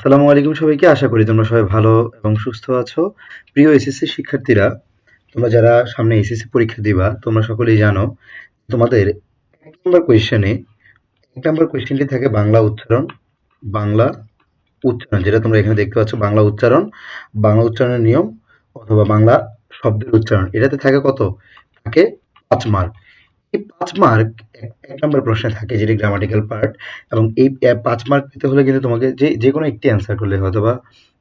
আসসালামু আলাইকুম সবাইকে। আশা করি তোমরা সবাই ভালো এবং সুস্থ আছো। প্রিয় এসএসসি শিক্ষার্থীরা, তোমরা যারা সামনে এসএসসি পরীক্ষা দিবা, তোমরা সকলেই জানো, তোমাদের এক নম্বর কোয়েশ্চেনে এক নম্বর কোয়েশ্চেনটি থাকে বাংলা উচ্চারণ বাংলা উচ্চারণ, যেটা তোমরা এখানে দেখতে পাচ্ছ, বাংলা উচ্চারণ, বাংলা উচ্চারণের নিয়ম অথবা বাংলা শব্দের উচ্চারণ। এটাতে থাকে কত? থাকে পাঁচ মার্ক এই পাঁচ মার্ক এক নম্বর প্রশ্নে থাকে যেটি গ্রামাটিক্যাল পার্ট এবং এই পাঁচ মার্ক পেতে হলে কিন্তু তোমাকে যে যে কোনো একটি অ্যান্সার করলে হয়, অথবা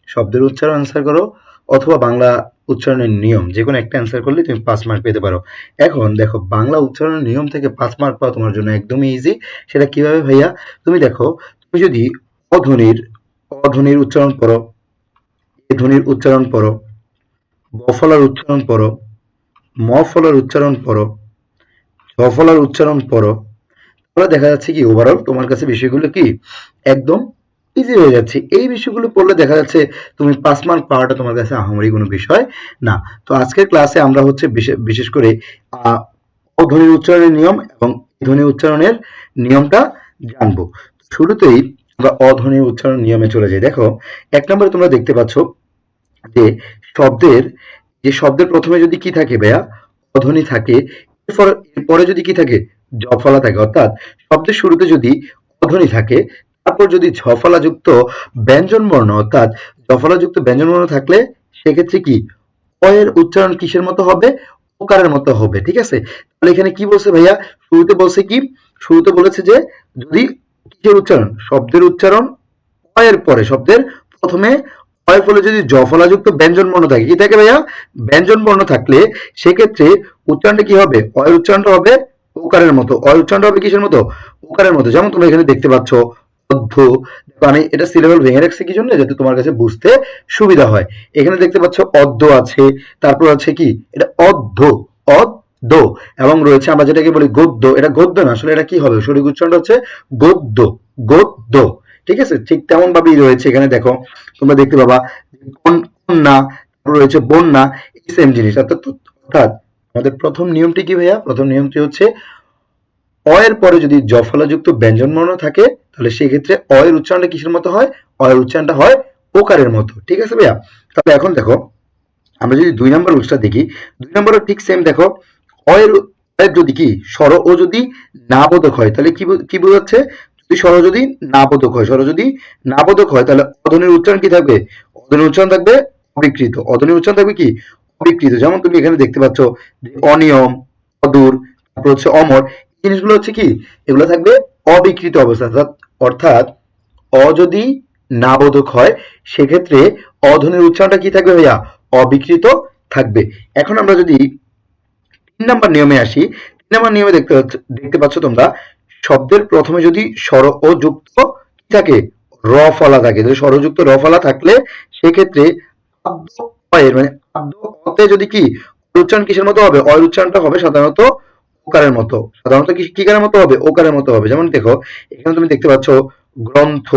শব্দের উচ্চারণ অ্যান্সার করো অথবা বাংলা উচ্চারণের নিয়ম যে কোনো একটা অ্যান্সার করলে তুমি পাঁচ মার্ক পেতে পারো। এখন দেখো বাংলা উচ্চারণের নিয়ম থেকে পাঁচ মার্ক পাওয়া তোমার জন্য একদমই ইজি সেটা কীভাবে ভাইয়া? তুমি দেখো তুমি যদি অধ্বনির অধ্বনির উচ্চারণ পড়ো এ ধ্বনির উচ্চারণ পড়ো বফলার উচ্চারণ পড়ো ম ফলার উচ্চারণ পড়ো ঝ উচ্চারণ পড়ো তাহলে দেখা যাচ্ছে কি ওভারঅল তোমার কাছে বিষয়গুলো কি? একদম ইজি হয়ে যাচ্ছে। এই বিষয়গুলো পড়লে দেখা যাচ্ছে তুমি পাঁচ মার্ক পাওয়াটা তোমার কাছে আহামরি কোনো বিষয় না। তো আজকের ক্লাসে আমরা হচ্ছে বিশেষ করে আহ, অধ্বনির উচ্চারণের নিয়ম এবং ধ্বনি উচ্চারণের নিয়মটা জানব। শুরুতেই আমরা অধ্বনির উচ্চারণ নিয়মে চলে যাই। দেখো এক নম্বরে তোমরা দেখতে পাচ্ছ যে শব্দের যে শব্দের প্রথমে যদি কি থাকে ভাইয়া? অধ্বনি থাকে এরপর যদি কি থাকে? জফলা থাকে। অর্থাৎ শব্দের শুরুতে যদি অধ্বনি থাকে, তারপর যদি ঝফলাযুক্ত ব্যঞ্জন বর্ণ, অর্থাৎ জফলাযুক্ত ব্যঞ্জন বর্ণ থাকলে সেক্ষেত্রে কি? অ এর উচ্চারণ কিসের মতো হবে? ওকারের মতো হবে। ঠিক আছে? তাহলে এখানে কি বলছে ভাইয়া? শুরুতে বলছে কি? শুরুতে বলেছে যে যদি কিসের উচ্চারণ? শব্দের উচ্চারণ অ এর পরে, শব্দের প্রথমে অয়ের ফলে যদি জফলাযুক্ত ব্যঞ্জন বর্ণ থাকে, কি থাকে ভাইয়া? ব্যঞ্জন বর্ণ থাকলে সেক্ষেত্রে উচ্চারণটা কি হবে? অয়ের উচ্চারণটা হবে ওকারের মতো। অয়ের উচ্চারণটা হবে কিসের মতো? ওকারের মতো। যেমন তোমরা এখানে দেখতে পাচ্ছ, অধ্য আমি এটা সিলেবল ভেঙে রাখছি কি জন্য যাতে তোমার কাছে বুঝতে সুবিধা হয়। এখানে দেখতে পাচ্ছ অদ্য আছে, তারপর আছে কি? এটা অধ্য অদ্য এবং রয়েছে আমরা যেটাকে বলি গদ্য। এটা গদ্য না, আসলে এটা কি হবে? সঠিক উচ্চারণটা হচ্ছে গদ্য গদ্য। ঠিক আছে? ঠিক তেমন ভাবেই রয়েছে এখানে, দেখো, তোমরা দেখতে পাবা কন্যা রয়েছে বন্যা এই সেম জিনিস। অর্থাৎ অর্থাৎ আমাদের প্রথম নিয়মটি কি ভাইয়া? প্রথম নিয়মটি হচ্ছে অ এর পরে যদি জফলাযুক্ত ব্যঞ্জন বর্ণ থাকে, তাহলে সেই ক্ষেত্রে অ এর উচ্চারণটা কিসের মতো হয়? অ এর উচ্চারণটা হয় ওকারের মতো। ঠিক আছে ভাইয়া? তাহলে এখন দেখো, আমরা যদি দুই নম্বর রুলসটা দেখি, দুই নম্বরও ঠিক সেম দেখো অ এর যদি কি, স্বর ও যদি না বোধক হয়, তাহলে কি কি বোঝাচ্ছে? যদি স্বর যদি না হয় স্বর যদি না হয়, তাহলে অধ্বনির উচ্চারণ কি থাকবে? অধ্বনির উচ্চারণ থাকবে অবিকৃত। অধ্বনির উচ্চারণ থাকবে কি? অবিকৃত। যেমন তুমি এখানে দেখতে পাচ্ছ অনিয়ম, অদূর, তারপর হচ্ছে অমর জিনিসগুলো হচ্ছে কি? এগুলো থাকবে অবিকৃত অবস্থা, অর্থাৎ অ যদি না বোধক হয়, সেক্ষেত্রে অধ্বনির উচ্চারণটা কি থাকবে ভাইয়া? অবিকৃত থাকবে। এখন আমরা যদি তিন নাম্বার নিয়মে আসি, তিন নাম্বার নিয়মে দেখতে দেখতে পাচ্ছ তোমরা শব্দের প্রথমে যদি স্বর ও যুক্ত থাকে, র ফলা থাকে, যদি স্বরযুক্ত র ফলা থাকলে সেক্ষেত্রে মানে আদ্য অতে যদি কি, উচ্চারণ কিসের মতো হবে? অয়ের উচ্চারণটা হবে সাধারণত ওকারের মতো। সাধারণত কি কারের মতো হবে? ওকারের মতো হবে। যেমন দেখো, এখানে তুমি দেখতে পাচ্ছ গ্রন্থ।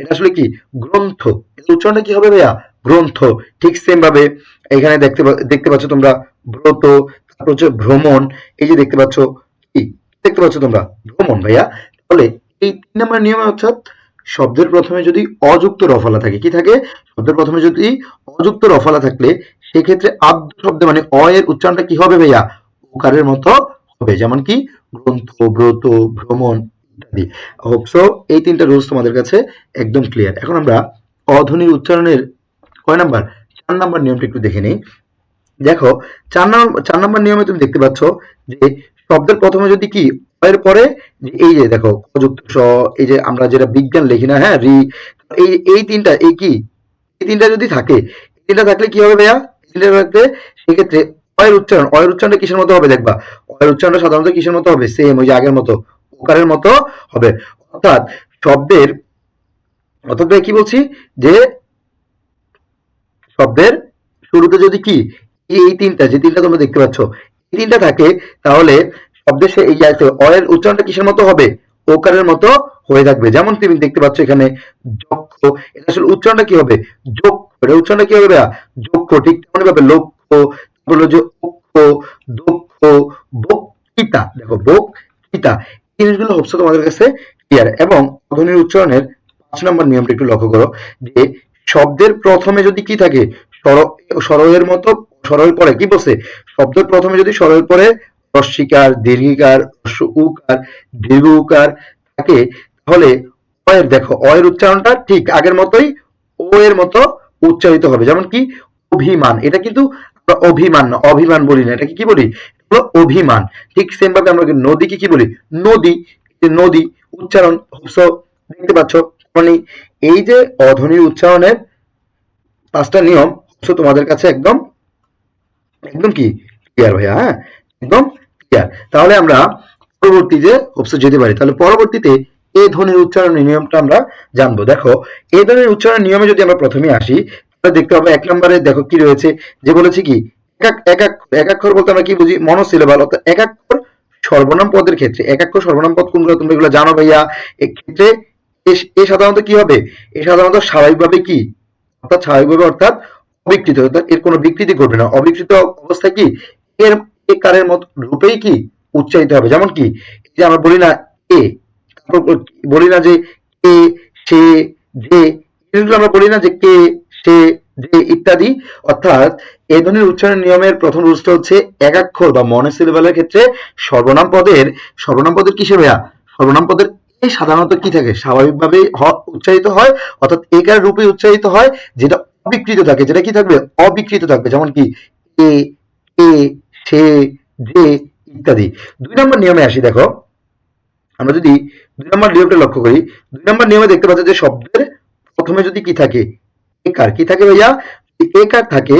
এটা আসলে কি? গ্রন্থ। উচ্চারণটা কি হবে ভাইয়া? গ্রন্থ। ঠিক সেম ভাবে এখানে দেখতে দেখতে পাচ্ছ তোমরা ব্রত, তারপর হচ্ছে ভ্রমণ। এই যে দেখতে পাচ্ছ দেখতে পাচ্ছ তোমরা, ভ্রমণ ভাইয়া। তাহলে এই তিন নম্বর নিয়মে অর্থাৎ শব্দের প্রথমে যদি অযুক্ত রফলা থাকে, কি থাকে? শব্দের প্রথমে যদি অযুক্ত রফলা থাকলে, সেক্ষেত্রে আদ্য শব্দে মানে অ এর উচ্চারণটা কি হবে ভাইয়া? উকারের মতো হবে, যেমন কি গ্রন্থ, ব্রত, ভ্রমণ ইত্যাদি। হোপসো এই তিনটা রুলস তোমাদের কাছে একদম ক্লিয়ার এখন আমরা অধ্বনির উচ্চারণের কয় নাম্বার? চার নাম্বার নিয়মটা একটু দেখে নিই। দেখো, চার নম্বর চার নম্বর নিয়মে তুমি দেখতে পাচ্ছ যে শব্দের প্রথমে যদি কি এর পরে এই যে দেখো অযুক্ত স এই যে আমরা যেটা বিজ্ঞান লিখি না হ্যাঁ রি, এই এই তিনটা, এই কি? এই তিনটা যদি থাকে তিনটা থাকলে কি হবে ভাইয়া? তিনটা থাকলে সেক্ষেত্রে অয়ের উচ্চারণ অয়ের উচ্চারণটা কিসের মতো হবে দেখবা? অয়ের উচ্চারণটা সাধারণত কিসের মতো হবে? সেম ওই যে আগের মতো ওকারের মতো হবে। অর্থাৎ শব্দের, অর্থাৎ কি বলছি? যে শব্দের শুরুতে যদি কি, এই তিনটা, যে তিনটা তোমরা দেখতে পাচ্ছ, এই তিনটা থাকে, তাহলে সে এই যে আছে, অ এর উচ্চারণটা কিসের মতো হবে? ওকারের মতো হয়ে থাকবে। যেমন তুমি দেখতে পাচ্ছ এখানে যক্ষ এটা আসলে উচ্চারণটা কি হবে? যক্ষ এটা উচ্চারণটা কি হবে যক্ষ ঠিক তেমনি ভাবে লক্ষ্য তারপর হলো যে অক্ষ দক্ষ বক্তৃতা। দেখো বক্তৃতা এই জিনিসগুলো হচ্ছে তোমাদের কাছে ক্লিয়ার এবং ধ্বনির উচ্চারণের পাঁচ নম্বর নিয়মটা একটু লক্ষ্য করো যে শব্দের প্রথমে যদি কি থাকে? সর- সরয়ের মতো সরয়ের পরে কি বলছে? শব্দের প্রথমে যদি সরয়ের পরে রস্বীকার দীর্ঘিকার উকার দীর্ঘ উকার থাকে, তাহলে অয়ের দেখো, অয়ের উচ্চারণটা ঠিক আগের মতোই ও এর মতো উচ্চারিত হবে। যেমন কি, অভিমান। এটা কিন্তু আমরা অভিমান না, অভিমান বলি না। এটাকে কি বলি? অভিমান। ঠিক সেম ভাবে আমরা নদীকে কি বলি? নদী। নদী উচ্চারণ দেখতে পাচ্ছ মানে এই যে অধ্বনির উচ্চারণের পাঁচটা নিয়ম তোমাদের কাছে একদম একদম কি? ক্লিয়ার ভাইয়া হ্যাঁ? একদম তাহলে আমরা পরবর্তী যে অবশ্য যেতে পারি, তাহলে পরবর্তীতে এ ধ্বনির উচ্চারণের নিয়মটা আমরা জানব। দেখো এই ধ্বনির উচ্চারণ নিয়মে যদি আমরা প্রথমে আসি, তাহলে দেখতে হবে এক নম্বরে দেখো কি রয়েছে, যে বলেছি কি, একাক একাক, একাক্ষর বলতে আমরা কি বুঝি? মনোসিলেবাল, অর্থাৎ একাক্ষর সর্বনাম পদের ক্ষেত্রে। একাক্ষর সর্বনাম পদ কোনগুলো তুমি এগুলো জানো ভাইয়া? এক্ষেত্রে এ- এ সাধারণত কি হবে? এ সাধারণত স্বাভাবিকভাবে কি? অর্থাৎ স্বাভাবিকভাবে অর্থাৎ অবিকৃত, অর্থাৎ এর কোনো বিকৃতি করবে না। অবিকৃত অবস্থায় কি? এর এ কারের মত রূপেই কি উচ্চারিত হবে? যেমন কি যে আমরা বলি না এ, তারপর বলি না যে কে সে, যে এগুলো আমরা বলি না যে কে, সে, যে ইত্যাদি। অর্থাৎ এই ধরনের উচ্চারণ নিয়মের প্রথম রুলসটা হচ্ছে একাক্ষর বা মনোসিলেবালের ক্ষেত্রে সর্বনাম পদের সর্বনাম পদের কিসে ভাইয়া? সর্বনাম পদের এই সাধারণত কি থাকে? স্বাভাবিকভাবে উচ্চারিত হয়, অর্থাৎ একার রূপে উচ্চারিত হয়, যেটা অবিকৃত থাকে। যেটা কি থাকবে? অবিকৃত থাকবে। যেমন কি, এ এ সে যে ইত্যাদি। দুই নম্বর নিয়মে আসি, দেখো। আমরা যদি দুই নম্বর নিয়মটা লক্ষ্য করি, দুই নম্বর নিয়মে দেখতে পাচ্ছি যে শব্দের প্রথমে যদি কি থাকে একার কি থাকে ভাইয়া? একার থাকে,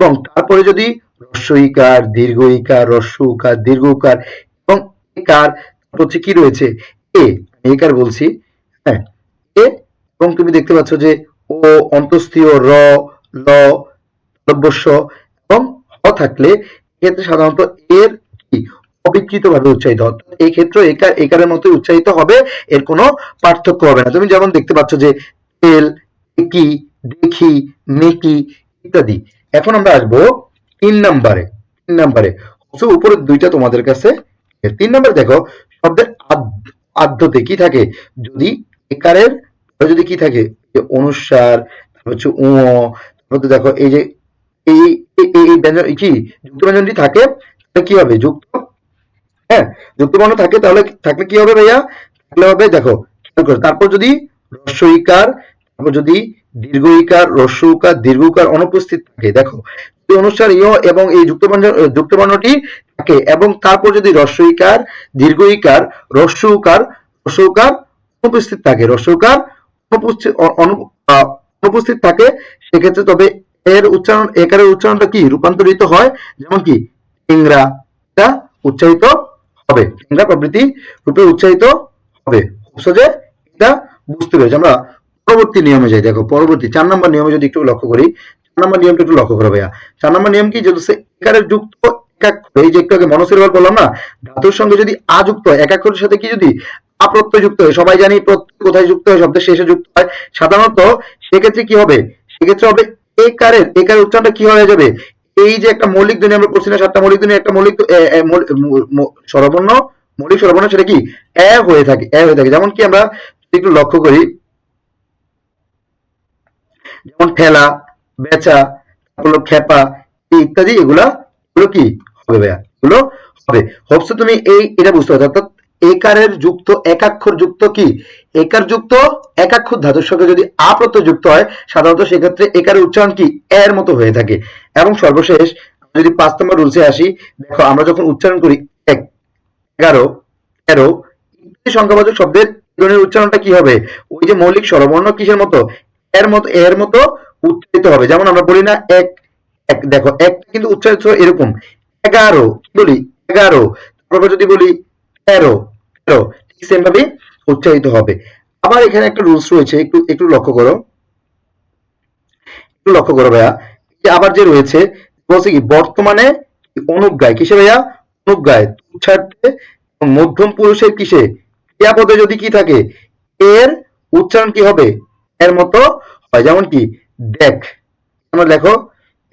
এবং তারপরে যদি হ্রস্বইকার দীর্ঘ ইকার হ্রস্ব উকার, দীর্ঘ উকার, এবং একার হচ্ছে কি রয়েছে? এ একার বলছি হ্যাঁ এ, এবং তুমি দেখতে পাচ্ছ যে ও, অন্তস্থীয়, র, ল লব্যস্য এবং হ থাকলে এক্ষেত্রে সাধারণত এর কি? অবিকৃত ভাবে উচ্চারিত অর্থাৎ এই ক্ষেত্রে একার একারের মতো উচ্চারিত হবে, এর কোনো পার্থক্য হবে না। তুমি যেমন দেখতে পাচ্ছ যে তেল কি দেখি মেকি ইত্যাদি। এখন আমরা আসব তিন নাম্বারে। তিন নাম্বারে। অবশ্য উপরের দুইটা তোমাদের কাছে তিন নাম্বার দেখো, শব্দের আদ- আদ্যতে কি থাকে? যদি একারের যদি কি থাকে? অনুসার হচ্ছে উ তারপর দেখো এই যে এই এই- ব্যঞ্জন কি? যুক্ত ব্যঞ্জনটি থাকে তাহলে কি হবে? যুক্ত হ্যাঁ যুক্ত বর্ণ থাকে তাহলে থাকলে কি হবে ভাইয়া? হবে দেখো তারপর যদি তারপর যদি অনুপস্থিত থাকে দেখো অনুসার এবং এই যুক্ত যুক্ত বর্ণটি থাকে এবং তারপর যদি হ্রস্ব ইকার দীর্ঘ ইকার উকার উকার অনুপস্থিত থাকে আহ, অনুপস্থিত থাকে সেক্ষেত্রে তবে এর উচ্চারণ, একারের উচ্চারণটা কি? রূপান্তরিত হয় যেমন কি? ইংরাটা উচ্চারিত হবে। ইংরা প্রবৃত্তি রূপে উচ্চারিত হবে। যে? এটা বুঝতে পেরেছি। আমরা পরবর্তী নিয়মে যাই। দেখো, পরবর্তী চার নম্বর নিয়মে যদি একটু লক্ষ্য করি, চার নম্বর নিয়মটা একটু লক্ষ্য করো ভাইয়া। চার নম্বর নিয়ম কি? যে হচ্ছে একারের যুক্ত এই যে একটু আগে বললাম না? ধাতুর সঙ্গে যদি আযুক্ত হয়, একাক্ষরের সাথে কি যদি আপ্রত্যয় যুক্ত হয়? সবাই জানি প্রত্যয় কোথায় যুক্ত হয়, শব্দের শেষে যুক্ত হয়। সাধারণত সেক্ষেত্রে কি হবে? সেক্ষেত্রে হবে একারের একারের উচ্চারণটা কি হয়ে যাবে? এই যে একটা মৌলিক ধ্বনি আমরা পড়ছি না সাতটা মৌলিক ধ্বনি একটা মৌলিক স্বরবর্ণ মৌলিক স্বরবর্ণ সেটা কি? এ হয়ে থাকে, এ হয়ে থাকে। যেমন কি আমরা একটু লক্ষ্য করি, যেমন ঠেলা, বেচা, তারপর খেপা, ইত্যাদি, এগুলা, এগুলো কি? হবে ভাইয়া, এগুলো হবে। হোপস তুমি এই, এটা বুঝতে পারছ, অর্থাৎ একারের যুক্ত, একাক্ষর যুক্ত কি? একার যুক্ত, একাক্ষর ধাতুর সঙ্গে যদি আপ্রত্যয় যুক্ত হয়, সাধারণত সেক্ষেত্রে একারের উচ্চারণ কি? এর মতো হয়ে থাকে। এবং সর্বশেষ যদি পাঁচ নম্বর রুলসে আসি, দেখো, আমরা যখন উচ্চারণ করি এক, এগারো, তেরো সংখ্যাবাচক শব্দের ধ্বনির উচ্চারণটা কি হবে? ওই যে মৌলিক স্বরবর্ণ কিসের মতো? এর মতো এর মতো উচ্চারিত হবে। যেমন আমরা বলি না এক এক, দেখো, এক কিন্তু উচ্চারিত এরকম। এগারো বলি? এগারো। তারপর যদি বলি তেরো ঠিক সেম ভাবে উচ্চারিত হবে। আবার এখানে একটা রুলস রয়েছে, একটু একটু লক্ষ্য করো। একটু লক্ষ্য করো ভাইয়া। আবার যে রয়েছে, বলছে কি, বর্তমানে অনুজ্ঞায় কিসে ভাইয়া? অনুজ্ঞায় উচ্চারণে মধ্যম পুরুষের কিসে? ক্রিয়াপদে যদি কি থাকে, এর উচ্চারণ কি হবে? এর মতো হয়। যেমন কি, দেখ। আমরা লেখো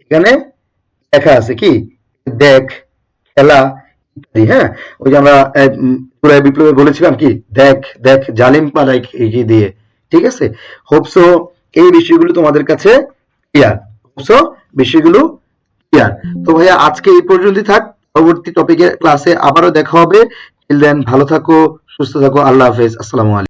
এখানে লেখা আছে কি, দেখ, খেলা ইত্যাদি হ্যাঁ? ওই যে আমরা আহ, বিপ্লবে বলেছিলাম কি দেখ দেখ জালিম পালাই এগিয়ে দিয়ে। ঠিক আছে? হোপসো এই বিষয়গুলো তোমাদের কাছে ক্লিয়ার হোপসো বিষয়গুলো ক্লিয়ার তো ভাইয়া আজকে এই পর্যন্তই থাক। পরবর্তী টপিকের ক্লাসে আবারও দেখা হবে। ভালো থাকো সুস্থ থাকো। আল্লাহ হাফেজ। আসসালামু আলাইকুম।